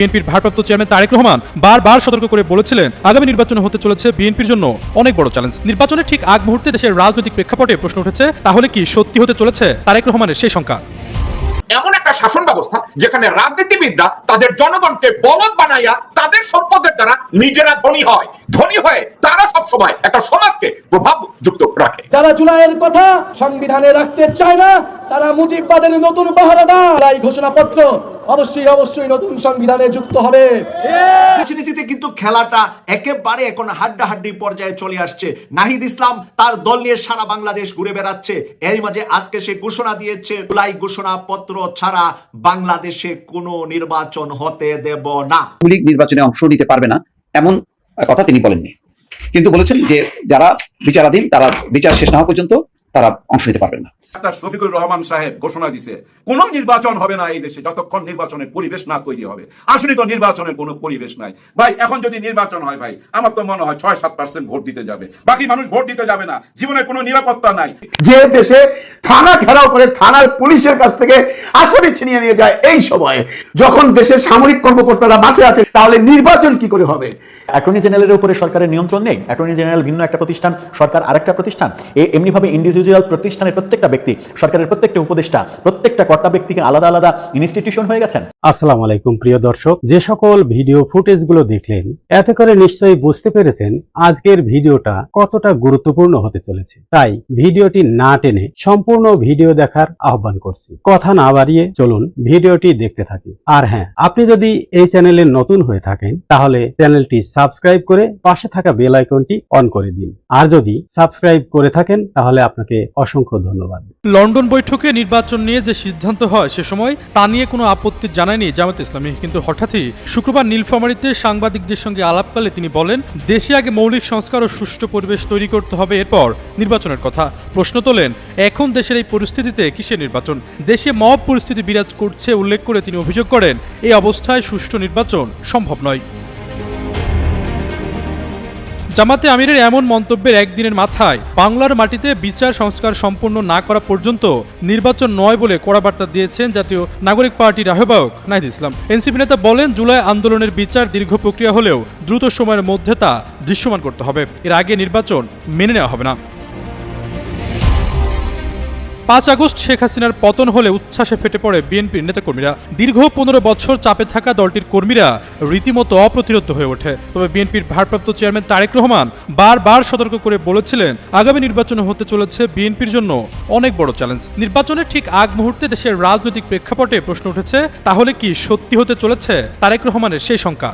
বিএনপির ভারপ্রাপ্ত চেয়ারম্যান তারেক রহমান বারবার সতর্ক করে বলেছিলেন, আগামী নির্বাচন হতে চলেছে বিএনপির জন্য অনেক বড় চ্যালেঞ্জ। নির্বাচনের ঠিক আগ মুহূর্তে দেশের রাজনৈতিক প্রেক্ষাপটে প্রশ্ন উঠেছে, তাহলে কি সত্যি হতে চলেছে তারেক রহমানের সেই শঙ্কা এমন একটা শাসন ব্যবস্থা যেখানে রাজনীতিবিদরা তাদের জনগণকে বলদ বানাইয়া তাদের সম্পদের দ্বারা নিজেরা ধনী হয়। ধনী হয়ে তারা সবসময় একটা সমাজকে প্রভাবযুক্ত রাখে। যারা জুলাইয়ের কথা সংবিধানে রাখতে চায় না তারা মুজিববাদের নতুন পাহারাদার এই ঘোষণাপত্র। অবশ্যই অবশ্যই নতুন সংবিধানে যুক্ত হবে। রাজনীতিতে কিন্তু খেলাটা একেবারে এখন হাড্ডাহাড্ডি পর্যায়ে চলে আসছে। নাহিদ ইসলাম তার দল নিয়ে সারা বাংলাদেশ ঘুরে বেড়াচ্ছে। এর মাঝে আজকে সে ঘোষণা দিয়েছে জুলাই ঘোষণা পত্র ছাড়া বাংলাদেশে কোনো নির্বাচন হতে দেব না। লীগ নির্বাচনে অংশ নিতে পারবে না, এমন কথা তিনি বলেননি। কিন্তু বলেছেন যে যারা বিচারাধীন, তারা বিচার শেষ না হওয়া পর্যন্ত তারা অংশ নিতে পারবেন না। ডাক্তার শফিকুর রহমান সাহেব ঘোষণা দিছে কোন নির্বাচন হবে না এই দেশে যতক্ষণ নির্বাচনের পরিবেশ না তৈরি হবে। আসলে তো নির্বাচনের কোনো পরিবেশ নাই। ভাই এখন যদি নির্বাচন হয় ভাই আমার তো মনে হয় ছয় সাত পার্সেন্ট ভোট দিতে যাবে। বাকি মানুষ ভোট দিতে যাবে না। জীবনের কোনো নিরাপত্তা নাই। যে দেশে থানা ঘেরাও করে থানার পুলিশের কাছ থেকে আসামি ছিনিয়ে নিয়ে যায় এই সময়ে যখন দেশের সামরিক কর্মকর্তারা মাঠে আছে তাহলে নির্বাচন কি করে হবে? অ্যাটর্নি জেনারেলের উপরে সরকারের নিয়ন্ত্রণ নেই। অ্যাটর্নি জেনারেল ভিন্ন একটা প্রতিষ্ঠান সরকার আরেকটা প্রতিষ্ঠান। এ এমনিভাবে ইন্ডিভিজুয়াল প্রতিষ্ঠানের প্রত্যেকটা ব্যক্তি সরকারের প্রত্যেকটা উপদেষ্টা প্রত্যেকটা কর্তা ব্যক্তিকে আলাদা আলাদা ইনস্টিটিউশন হয়ে গেছেন। আসসালামু আলাইকুম প্রিয় দর্শক। যে সকল ভিডিও ফুটেজগুলো দেখলেন এতে করে নিশ্চয়ই বুঝতে পেরেছেন আজকের ভিডিওটা কতটা গুরুত্বপূর্ণ হতে চলেছে। তাই ভিডিওটি না টেনে সম্পূর্ণ ভিডিও দেখার আহ্বান করছি। কথা না বাড়িয়ে চলুন ভিডিওটি দেখতে থাকি। আর হ্যাঁ আপনি যদি এই চ্যানেলে নতুন হয়ে থাকেন তাহলে চ্যানেলটি সাবস্ক্রাইব করে পাশে থাকা বেল আইকনটি অন করে দিন। আর যদি সাবস্ক্রাইব করে থাকেন, তাহলে আপনাকে অসংখ্য ধন্যবাদ। লন্ডন বৈঠকে নির্বাচন নিয়ে যে সিদ্ধান্ত হয় সে সময় তা নিয়ে কোনো আপত্তি জানায়নি জামাত ইসলামী। কিন্তু হঠাৎই শুক্রবার নীলফামারীতে সাংবাদিকদের সঙ্গে আলাপকালে তিনি বলেন, দেশে আগে মৌলিক সংস্কার ও সুষ্ঠু পরিবেশ তৈরি করতে হবে, এরপর নির্বাচনের কথা। প্রশ্ন তোলেন, এখন দেশের এই পরিস্থিতিতে কিসের নির্বাচন? দেশে মব পরিস্থিতি বিরাজ করছে, উল্লেখ করে তিনি অভিযোগ করেন, এই অবস্থায় সুষ্ঠু নির্বাচন সম্ভব নয়। জামাতে আমিরের এমন মন্তব্যের একদিনের মাথায় বাংলার মাটিতে বিচার সংস্কার সম্পূর্ণ না করা পর্যন্ত নির্বাচন নয় বলে কড়া বার্তা দিয়েছেন জাতীয় নাগরিক পার্টির আহ্বায়ক নাহিদ ইসলাম। এনসিপি নেতা বলেন, জুলাই আন্দোলনের বিচার দীর্ঘ প্রক্রিয়া হলেও দ্রুত সময়ের মধ্যে তা দৃশ্যমান করতে হবে। এর আগে নির্বাচন মেনে নেওয়া হবে না। পাঁচ আগস্ট শেখ হাসিনার পতন হলে উচ্ছ্বাসে ফেটে পড়ে বিএনপির নেতাকর্মীরা। দীর্ঘ পনেরো বছর চাপে থাকা দলটির কর্মীরা রীতিমতো অপ্রতিরোধ হয়ে ওঠে। তবে বিএনপির ভারপ্রাপ্ত চেয়ারম্যান তারেক রহমান বারবার সতর্ক করে বলেছিলেন, আগামী নির্বাচন হতে চলেছে বিএনপির জন্য অনেক বড় চ্যালেঞ্জ। নির্বাচনের ঠিক আগ মুহূর্তে দেশের রাজনৈতিক প্রেক্ষাপটে প্রশ্ন উঠেছে, তাহলে কি সত্যি হতে চলেছে? তারেক রহমানের সেই শঙ্কা।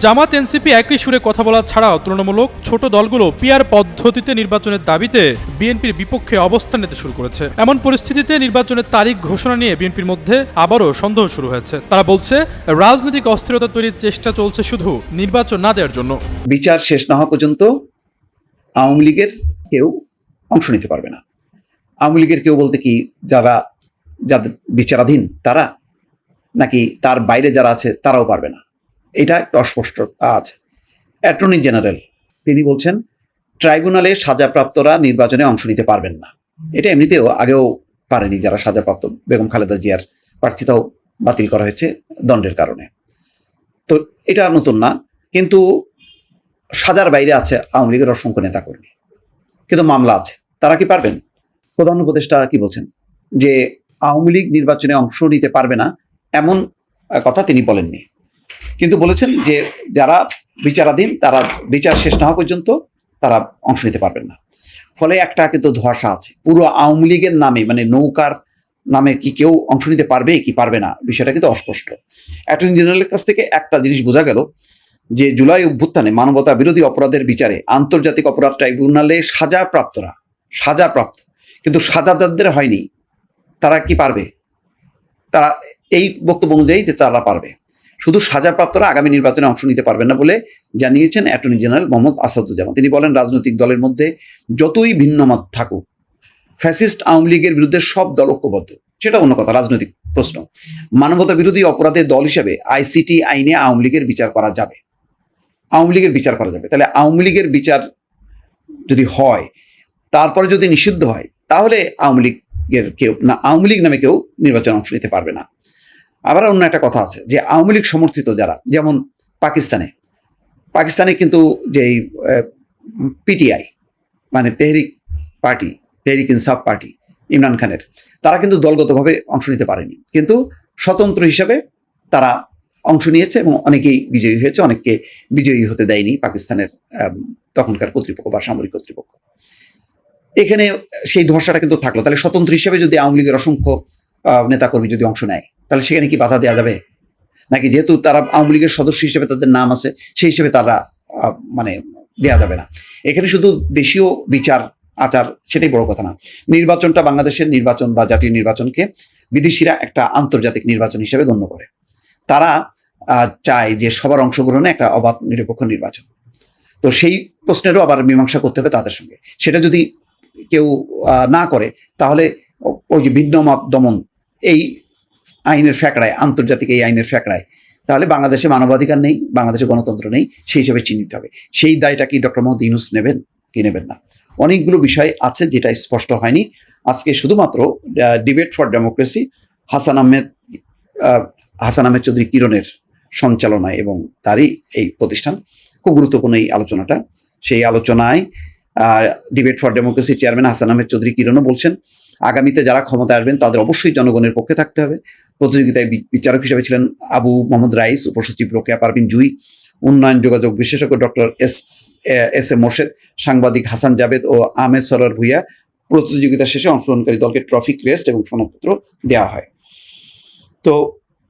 জামাত এনসিপি একই সুরে কথা বলা ছাড়াও তুলনামূলক ছোট দলগুলো পিয়ার পদ্ধতিতে নির্বাচনের দাবিতে বিএনপির বিপক্ষে অবস্থান নিতে শুরু করেছে। এমন পরিস্থিতিতে নির্বাচনের তারিখ ঘোষণা নিয়ে বিএনপির মধ্যে আবারও সন্দেহ শুরু হয়েছে। তারা বলছে, রাজনৈতিক অস্থিরতা তৈরির চেষ্টা চলছে শুধু নির্বাচন না দেওয়ার জন্য। বিচার শেষ না হওয়া পর্যন্ত আওয়ামী লীগের কেউ অংশ নিতে পারবে না। আওয়ামী লীগের কেউ বলতে কি, যারা, যাদের বিচারাধীন তারা, নাকি তার বাইরে যারা আছে তারাও পারবে না। এটা একটা অস্পষ্টতা আছে। অ্যাটর্নি জেনারেল তিনি বলছেন, ট্রাইব্যুনালে সাজাপ্রাপ্তরা নির্বাচনে অংশ নিতে পারবেন না। এটা এমনিতেও আগেও পারেনি যারা সাজাপ্রাপ্ত, বেগম খালেদা জিয়ার প্রার্থিতাও বাতিল করা হয়েছে দণ্ডের কারণে। তো এটা নতুন না, কিন্তু সাজার বাইরে আছে আওয়ামী লীগের অসংখ্য নেতাকর্মী। কিন্তু মামলা আছে, তারা কি পারবেন? প্রধান উপদেষ্টা কি বলছেন? যে আওয়ামী লীগ নির্বাচনে অংশ নিতে পারবে না, এমন কথা তিনি বলেননি। কিন্তু বলেছেন যে যারা বিচারাধীন, তারা বিচার শেষ না হওয়া পর্যন্ত তারা অংশ নিতে পারবেন না। ফলে একটা কিন্তু ধোয়াশা আছে। পুরো আওয়ামী লীগের নামে মানে নৌকার নামে কি কেউ অংশ নিতে পারবে কি পারবে না, বিষয়টা কিন্তু অস্পষ্ট। অ্যাটর্নি জেনারেলের কাছ থেকে একটা জিনিস বোঝা গেল যে জুলাই অভ্যুত্থানে মানবতা বিরোধী অপরাধের বিচারে আন্তর্জাতিক অপরাধ ট্রাইব্যুনালে সাজাপ্রাপ্তরা, সাজাপ্রাপ্ত। কিন্তু সাজাদারদের হয়নি। তারা কি পারবে? তারা, এই বক্তব্য অনুযায়ী যে তারা পারবে। শুধু সাজাপ্রাপ্তরা আগামী নির্বাচনে অংশ নিতে পারবেন না বলে জানিয়েছেন অ্যাটর্নি জেনারেল মোহাম্মদ আসাদুজ্জামান। তিনি বলেন, রাজনৈতিক দলের মধ্যে যতই ভিন্ন মত থাকুক, ফ্যাসিস্ট আওয়ামী লীগের বিরুদ্ধে সব দল ঐক্যবদ্ধ। সেটা অন্য কথা, রাজনৈতিক প্রশ্ন। মানবতা বিরোধী অপরাধের দল হিসেবে আইসিটি আইনে আওয়ামী লীগের বিচার করা যাবে। আওয়ামী লীগের বিচার করা যাবে। তাহলে আওয়ামী লীগের বিচার যদি হয়, তারপরে যদি নিষিদ্ধ হয়, তাহলে আওয়ামী লীগের কেউ না, আওয়ামী লীগ নামে কেউ নির্বাচনে অংশ নিতে পারবে না। আবার অন্য একটা কথা আছে, যে আওয়ামী লীগ সমর্থিত যারা, যেমন পাকিস্তানে পাকিস্তানে কিন্তু যেই পিটিআই মানে তেহরিক পার্টি, তেহরিক ইনসাফ পার্টি, ইমরান খানের, তারা কিন্তু দলগতভাবে অংশ নিতে পারেনি। কিন্তু স্বতন্ত্র হিসাবে তারা অংশ নিয়েছে এবং অনেকেই বিজয়ী হয়েছে, অনেককে বিজয়ী হতে দেয়নি পাকিস্তানের তখনকার কর্তৃপক্ষ বা সামরিক কর্তৃপক্ষ। এখানে সেই ধর্ষাটা কিন্তু থাকল। তাহলে স্বতন্ত্র হিসেবে যদি আওয়ামী লীগের অসংখ্য নেতাকর্মী যদি অংশ নেয়, তাহলে সেখানে কি বাধা দেওয়া যাবে? নাকি যেহেতু তারা আওয়ামী লীগের সদস্য হিসেবে তাদের নাম আছে, সেই হিসেবে তারা মানে দেওয়া যাবে না। এখানে শুধু দেশীয় বিচার, আচার, সেটাই বড় কথা না। নির্বাচনটা বাংলাদেশের নির্বাচন বা জাতীয় নির্বাচনকে বিদেশিরা একটা আন্তর্জাতিক নির্বাচন হিসেবে গণ্য করে। তারা চায় যে সবার অংশগ্রহণে একটা অবাধ নিরপেক্ষ নির্বাচন। তো সেই প্রশ্নেরও আবার মীমাংসা করতে হবে তাদের সঙ্গে। সেটা যদি কেউ না করে, তাহলে ওই যে ভিন্ন মত দমন এই আইনের ফ্যাকড়ায় আন্তর্জাতিক এই আইনের ফ্যাকড়ায় তাহলে বাংলাদেশে মানবাধিকার নেই বাংলাদেশে গণতন্ত্র নেই সেই হিসেবে চিহ্নিত হবে। সেই দায়টা কি ডক্টর মোহাম্মদ ইউনুস নেবেন কি নেবেন না? অনেকগুলো বিষয় আছে যেটা স্পষ্ট হয়নি। আজকে শুধুমাত্র debate for democracy Hasan Ahmed ah, Hasan Ahmed Chowdhury কিরণের সঞ্চালনায় এবং তারই এই প্রতিষ্ঠান। খুব গুরুত্বপূর্ণ এই আলোচনাটা। সেই আলোচনায় debate for democracy chairman Hasan Ahmed Chowdhury কিরণও বলছেন আগামীতে যারা ক্ষমতা আসবেন, তাদের অবশ্যই জনগণের পক্ষে থাকতে হবে। প্রতিযোগিতায় বিচারক হিসেবে ছিলেন আবু মোহাম্মদ রাইস, উপসচিব রোকেয়া পারভিন জুই, উন্নয়ন যোগাযোগ বিশেষজ্ঞ doctor S S A Morshed, সাংবাদিক হাসান জাবেদ ও আহমেদ সরার ভুইয়া প্রতিযোগিতা শেষে অংশগ্রহণকারী দলকে ট্রফি, ক্রেস্ট এবং সনদপত্র দেওয়া হয়। তো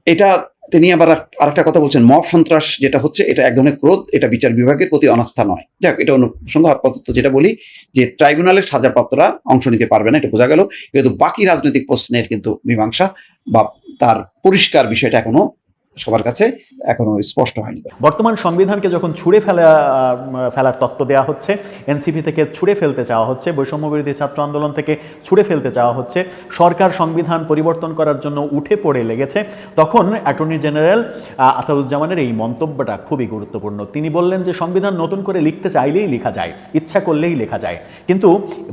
এটা তিনি আবার আরেকটা কথা বলছেন, মব সন্ত্রাস যেটা হচ্ছে, এটা এক ধরনের ক্রোধ, এটা বিচার বিভাগের প্রতি অনাস্থা নয়। যাক, এটা অনুসঙ্গ আপাতত যেটা বলি, যে ট্রাইব্যুনালের সাজাপ্রাপ্তরা অংশ নিতে পারবে না, এটা বোঝা গেল। কিন্তু বাকি রাজনৈতিক প্রশ্নের কিন্তু মীমাংসা বা তার পরিষ্কার বিষয়টা এখনও সবার কাছে এখনও স্পষ্ট হয়নি। বর্তমান সংবিধানকে যখন ছুঁড়ে ফেলা ফেলার তত্ত্ব দেওয়া হচ্ছে, এনসিপি থেকে ছুঁড়ে ফেলতে চাওয়া হচ্ছে, বৈষম্য বিরোধী ছাত্র আন্দোলন থেকে ছুঁড়ে ফেলতে চাওয়া হচ্ছে, সরকার সংবিধান পরিবর্তন করার জন্য উঠে পড়ে লেগেছে, তখন অ্যাটর্নি জেনারেল আসাদুজ্জামানের এই মন্তব্যটা খুবই গুরুত্বপূর্ণ। তিনি বললেন যে, সংবিধান নতুন করে লিখতে চাইলেই লেখা যায়, ইচ্ছা করলেই লেখা যায়। কিন্তু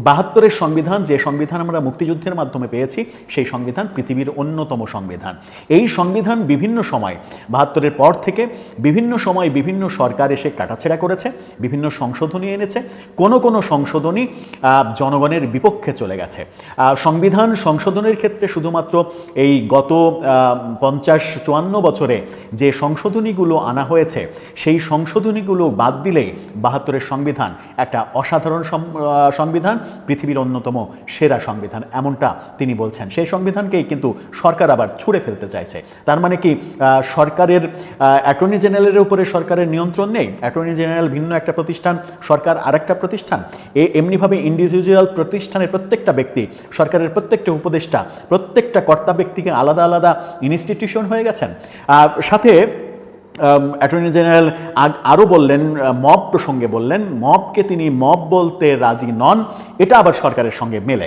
বাহাত্তরের সংবিধান, যে সংবিধান আমরা মুক্তিযুদ্ধের মাধ্যমে পেয়েছি, সেই সংবিধান পৃথিবীর অন্যতম সংবিধান। এই সংবিধান বিভিন্ন সময় বাহাত্তরের পর থেকে বিভিন্ন সময় বিভিন্ন সরকার এসে কাটাছেড়া করেছে, বিভিন্ন সংশোধনী এনেছে। কোনো কোনো সংশোধনী জনগণের বিপক্ষে চলে গেছে। সংবিধান সংশোধনের ক্ষেত্রে শুধুমাত্র এই গত পঞ্চাশ চুয়ান্ন বছরে যে সংশোধনীগুলো আনা হয়েছে, সেই সংশোধনীগুলো বাদ দিলেই বাহাত্তরের সংবিধান একটা অসাধারণ সংবিধান, পৃথিবীর অন্যতম সেরা সংবিধান, এমনটা তিনি বলছেন। সেই সংবিধানকেই কিন্তু সরকার আবার ছুঁড়ে ফেলতে চাইছে। তার মানে কি সরকারের অ্যাটর্নি জেনারেলের উপরে সরকারের নিয়ন্ত্রণ নেই। অ্যাটর্নি জেনারেল ভিন্ন একটা প্রতিষ্ঠান, সরকার আরেকটা প্রতিষ্ঠান। এ এমনিভাবে ইন্ডিভিজুয়াল প্রতিষ্ঠানের প্রত্যেকটা ব্যক্তি, সরকারের প্রত্যেকটা উপদেষ্টা, প্রত্যেকটা কর্তা ব্যক্তিকে আলাদা আলাদা ইনস্টিটিউশন হয়ে গেছেন। সাথে অ্যাটর্নি জেনারেল আরও বললেন, মব প্রসঙ্গে বললেন, মবকে তিনি মব বলতে রাজি নন, এটা আবার সরকারের সঙ্গে মেলে।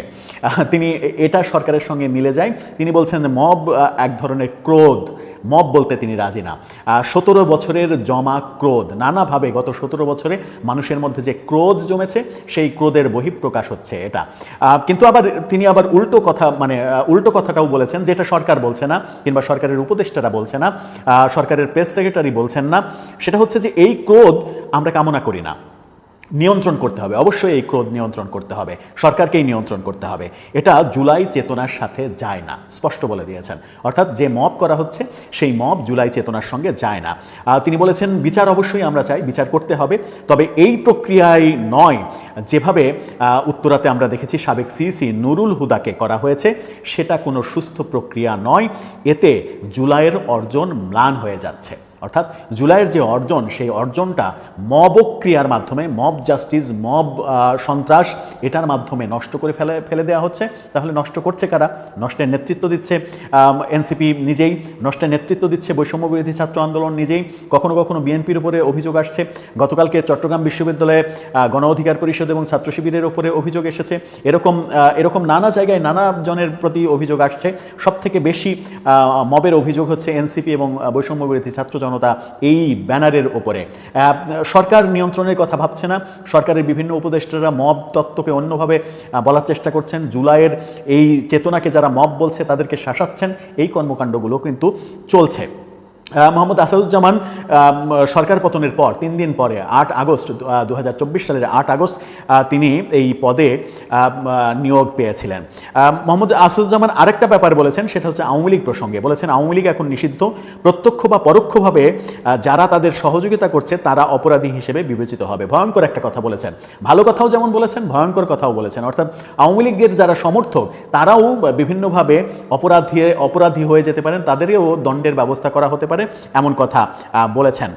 তিনি এটা সরকারের সঙ্গে মিলে যায়। তিনি বলছেন মব এক ধরনের ক্রোধ। মব বলতে তিনি রাজি না। সতেরো বছরের জমা ক্রোধ। নানাভাবে গত সতেরো বছরে মানুষের মধ্যে যে ক্রোধ জমেছে, সেই ক্রোধের বহিঃপ্রকাশ হচ্ছে এটা। কিন্তু আবার তিনি আবার উল্টো কথা মানে উল্টো কথাটাও বলেছেন, যেটা সরকার বলছে না, কিংবা সরকারের উপদেষ্টারা বলছে না সরকারের প্রেস সেক্রেটারি বলছেন না। সেটা হচ্ছে যে এই ক্রোধ আমরা কামনা করি না। নিয়ন্ত্রণ করতে হবে। অবশ্যই এই ক্রোধ নিয়ন্ত্রণ করতে হবে। সরকারকেই নিয়ন্ত্রণ করতে হবে। এটা জুলাই চেতনার সাথে যায় না, স্পষ্ট বলে দিয়েছেন। অর্থাৎ যে মব করা হচ্ছে, সেই মব জুলাই চেতনার সঙ্গে যায় না। তিনি বলেছেন, বিচার অবশ্যই আমরা চাই, বিচার করতে হবে। তবে এই প্রক্রিয়ায় নয়। যেভাবে উত্তরাতে আমরা দেখেছি, সাবেক সিসি নুরুল হুদাকে করা হয়েছে, সেটা কোনো সুস্থ প্রক্রিয়া নয়। এতে জুলাইয়ের অর্জন ম্লান হয়ে যাচ্ছে। অর্থাৎ জুলাইয়ের যে অর্জন, সেই অর্জনটা মবক্রিয়ার মাধ্যমে, মব জাস্টিস, মব সন্ত্রাস, এটার মাধ্যমে নষ্ট করে ফেলে ফেলে দেওয়া হচ্ছে। তাহলে নষ্ট করছে কারা? নষ্টের নেতৃত্ব দিচ্ছে এনসিপি নিজেই, নষ্টের নেতৃত্ব দিচ্ছে বৈষম্য বিরোধী ছাত্র আন্দোলন নিজেই। কখনো কখনো বিএনপির উপরে অভিযোগ আসছে। গতকালকে চট্টগ্রাম বিশ্ববিদ্যালয়ে গণ অধিকার পরিষদ এবং ছাত্র শিবিরের উপরে অভিযোগ এসেছে। এরকম এরকম নানা জায়গায় নানা জনের প্রতি অভিযোগ আসছে। সব থেকে বেশি মবের অভিযোগ হচ্ছে এনসিপি এবং বৈষম্য বিরোধী ছাত্র জনতা জনতা এই ব্যানারের ওপরে সরকার নিয়ন্ত্রণের কথা ভাবছে না। সরকারের বিভিন্ন উপদেষ্টারা মব তত্ত্বকে অন্যভাবে বলার চেষ্টা করছেন। জুলাইয়ের এই চেতনাকে যারা মব বলছে, তাদেরকে শাসাচ্ছেন। এই কর্মকাণ্ডগুলো কিন্তু চলছে। মোহাম্মদ আসাদুজ্জামান সরকার পতনের পর, তিন দিন পরে, আট আগস্ট, দু হাজার চব্বিশ সালের আট আগস্ট তিনি এই পদে নিয়োগ পেয়েছিলেন। মোহাম্মদ আসাদুজ্জামান আরেকটা ব্যাপার বলেছেন, সেটা হচ্ছে আওয়ামী লীগ প্রসঙ্গে। বলেছেন, আওয়ামী লীগ এখন নিষিদ্ধ। প্রত্যক্ষ বা পরোক্ষভাবে যারা তাদের সহযোগিতা করছে, তারা অপরাধী হিসেবে বিবেচিত হবে। ভয়ঙ্কর একটা কথা বলেছেন। ভালো কথাও যেমন বলেছেন, ভয়ঙ্কর কথাও বলেছেন। অর্থাৎ, আওয়ামী লীগের যারা সমর্থক, তারাও বিভিন্নভাবে অপরাধী অপরাধী হয়ে যেতে পারেন, তাদেরও দণ্ডের ব্যবস্থা করা হতে পারে। এমন কথা বলেছেন।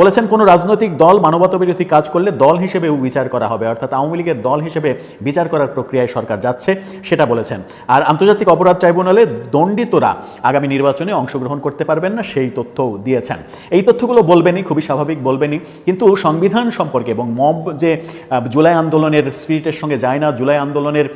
বলেছেন, কোনো রাজনৈতিক দল মানবতা বিরোধী কাজ করলে দল হিসেবেও বিচার করা হবে, অর্থাৎ আওয়ামী লীগের দল হিসেবে বিচার করার প্রক্রিয়ায় সরকার যাচ্ছে, সেটা বলেছেন। আর আন্তর্জাতিক অপরাধ ট্রাইব্যুনালে দণ্ডিতরা আগামী নির্বাচনে অংশগ্রহণ করতে পারবেন না, সেই তথ্যও দিয়েছেন। এই তথ্যগুলো বলবেনই, খুবই স্বাভাবিক বলবেনই, কিন্তু সংবিধান সম্পর্কে এবং মব যে জুলাই আন্দোলনের স্পিরিটের সঙ্গে যায় না, জুলাই আন্দোলনের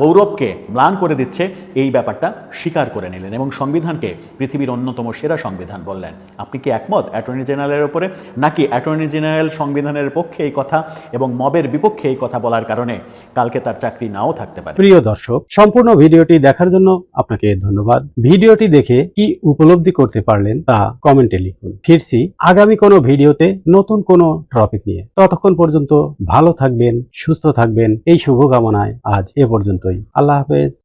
গৌরবকে ম্লান করে দিচ্ছে, এই ব্যাপারটা স্বীকার করে নিলেন এবং সংবিধানকে পৃথিবীর অন্যতম সেরা সংবিধান বললেন। আপনি কি একমত অ্যাটর্নি জেনারেলের উপরে? নাকি অ্যাটর্নি জেনারেল সংবিধানের পক্ষে এই কথা এবং মবের বিপক্ষে এই কথা বলার কারণে কালকে তার চাকরি নাও থাকতে পারে? প্রিয় দর্শক, সম্পূর্ণ ভিডিওটি দেখার জন্য আপনাকে ধন্যবাদ। ভিডিওটি দেখে কি উপলব্ধি করতে পারলেন তা কমেন্টে লিখুন। ফিরছি আগামী কোনো ভিডিওতে নতুন কোনো টপিক নিয়ে। ততক্ষণ পর্যন্ত ভালো থাকবেন, সুস্থ থাকবেন। এই শুভকামনায় আজ এ পর্যন্তই। আল্লাহ হাফেজ।